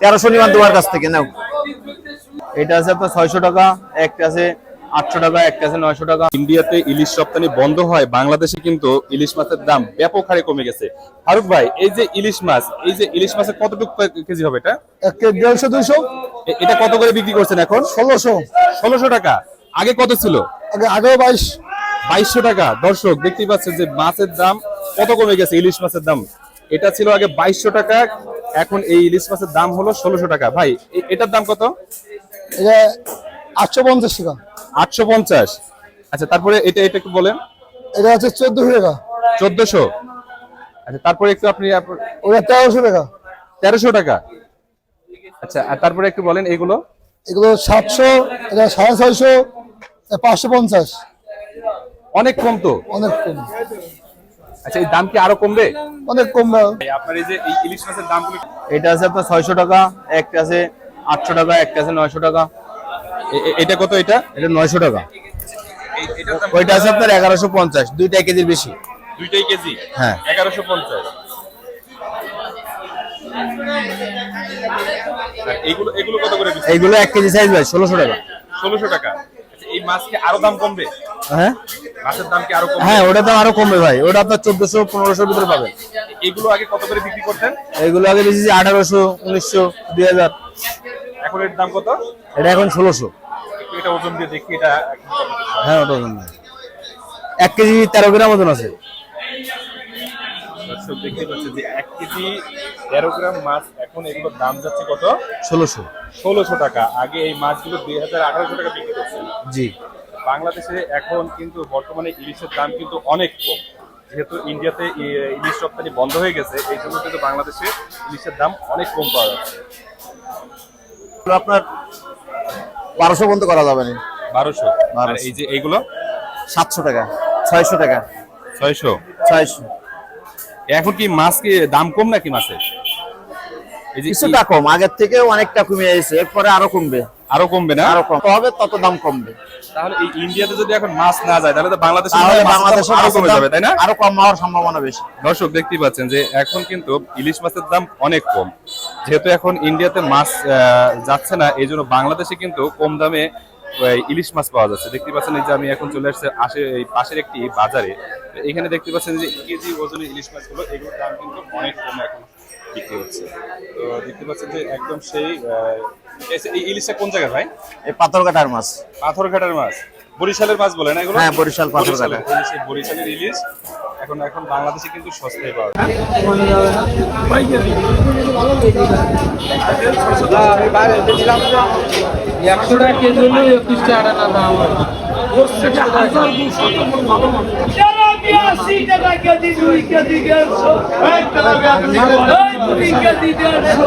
তেরোশো নিবান তোমার কাছ থেকে নাও। এটা আছে আপনার ছয়শো টাকা একটা আছে আটশো টাকা একটা আছে নয়শো টাকা। ইন্ডিয়াতে ইলিশ রপ্তানি বন্ধ হয় বাংলাদেশে কিন্তু ইলিশ মাছের দাম ব্যাপক হারে কমে গেছে। ফারুক ভাই এই যে ইলিশ মাছ এই যে ইলিশ মাছের কতটুকু কেজি হবে এটা? এক কেজি দেড়শো দুইশো। এটা কত করে বিক্রি করছেন এখন? ষোলোশো। ষোলোশো টাকা। আগে কত ছিল? আগে আগেও বাইশ। বাইশশো টাকা। দর্শক দেখতেই পাচ্ছেন যে মাছের দাম কত কমে গেছে ইলিশ মাছের দাম? এটা ছিল আগে বাইশশো টাকা এখন এই ইলিশ মাছের দাম হলো ষোলোশো টাকা। ভাই এটার দাম কত? এটা আটশো পঞ্চাশ টাকা। আটশো পঞ্চাশ। আচ্ছা তারপরে এটা এটা একটু বলেন। এটা হচ্ছে চোদ্দশো টাকা। চোদ্দশো। আচ্ছা তারপরে একটু আপনি ওটা তেরোশো টাকা। তেরোশো টাকা। আচ্ছা আর তারপরে একটু বলেন এগুলো। এগুলো সাতশো এটা সাড়ে ছয়শো পাঁচশো পঞ্চাশ। অনেক কম তো। অনেক কম। আচ্ছা এই দাম কি আরও কমবে? অনেক কম আপনার এই যে এই ইলিশ মাছের দামগুলো এটা আছে আপনার ছয়শো টাকা একটা আছে আটশো টাকা একটা আছে নয়শো টাকা। এটা কত এটা? এটা নয়শো টাকা। দাম ওইটা আছে আপনার এগারোশো পঞ্চাশ দুইটা কেজির বেশি। দুইটাই কেজি? হ্যাঁ। এগারোশো পঞ্চাশ। এইগুলো এগুলো কত করে এইগুলো এক কেজি সাইজ ভাই ষোলোশো টাকা। ষোলোশো টাকা। আচ্ছা, এই মাছ কি আরও দাম কমবে? হ্যাঁ? দাম কি আরও হ্যাঁ ওটা দাম আরও কমবে ভাই। ওটা আপনার চোদ্দশো পনেরোশোর ভিতরে পাবেন। এগুলো আগে কত করে বিক্রি করতেন? এইগুলো আগে বেশি আঠারোশো উনিশশো দুই হাজার। এখন এর দাম কত? এটা এখন ষোলোশো। এটা ওজন দিয়ে দেখি এটা হ্যাঁ ওটা ওজন। এক কেজি তেরো গ্রাম ওজন আছে। দর্শক দেখতে পাচ্ছেন যে এক কেজি তেরো গ্রাম মাছ এখন এগুলোর দাম যাচ্ছে কত? ষোলোশো। ষোলোশো টাকা। আগে এই মাছগুলো দুই হাজার আঠারোশো টাকা বিক্রি করছেন জি। বাংলাদেশে এখন কিন্তু বর্তমানে ইলিশের দাম কিন্তু অনেক কম। যেহেতু ইন্ডিয়াতে ইলিশ রপ্তানি বন্ধ হয়ে গেছে এই জন্য কিন্তু বাংলাদেশে ইলিশের দাম অনেক কম পাওয়া যাচ্ছে। আপনার বারোশো পর্যন্ত করা যাবে না? বারোশো। আর এই যে এইগুলো? সাতশো টাকা ছয়শো টাকা। ছয়শো? ছয়শো। এখন কি মাছ কি দাম কম নাকি মাছের? কিছুটা কম আগের থেকে অনেকটা কমে এসেছে এরপরে আরও কমবে। আরও কমবে না? আরও কম। হবে তত দাম কমবে। তাহলে এই ইন্ডিয়াতে যদি এখন মাছ না যায় তাহলে তো বাংলাদেশে তাহলে বাংলাদেশে আরও কমে যাবে তাই না? আরও কম হওয়ার সম্ভাবনা বেশি। দর্শক দেখতেই পাচ্ছেন যে এখন কিন্তু ইলিশ মাছের দাম অনেক কম। যেহেতু এখন ইন্ডিয়াতে মাছ আহ, যাচ্ছে না এই জন্য বাংলাদেশে কিন্তু কম দামে ইলিশ মাছ পাওয়া যাচ্ছে। দেখতে পাচ্ছেন এই যে আমি এখন চলে আসছে আসে এই পাশের একটি বাজারে। এখানে দেখতে পাচ্ছেন যে কেজি ওজনের ইলিশ মাছগুলো এগুলোর দাম কিন্তু অনেক কম এখন বিক্রি হচ্ছে। তো দেখতে পাচ্ছেন যে একদম সেই এই- ইলিশটা কোন জায়গায় ভাই? এই পাথরঘাটার মাছ। পাথরঘাটার মাছ। বরিশালের মাছ বলে না এগুলো? হ্যাঁ, বরিশাল পাথরঘাটা। বরিশালের ইলিশ। এখন এখন বাংলাদেশে কিন্তু সস্তায় পাওয়া যায়। একশো টাকা কেজি হলে একুশ টাকা দাম আশি টাকা কেজি। দুই কেজি দেড়শো এই দুই কেজি। দেড়শো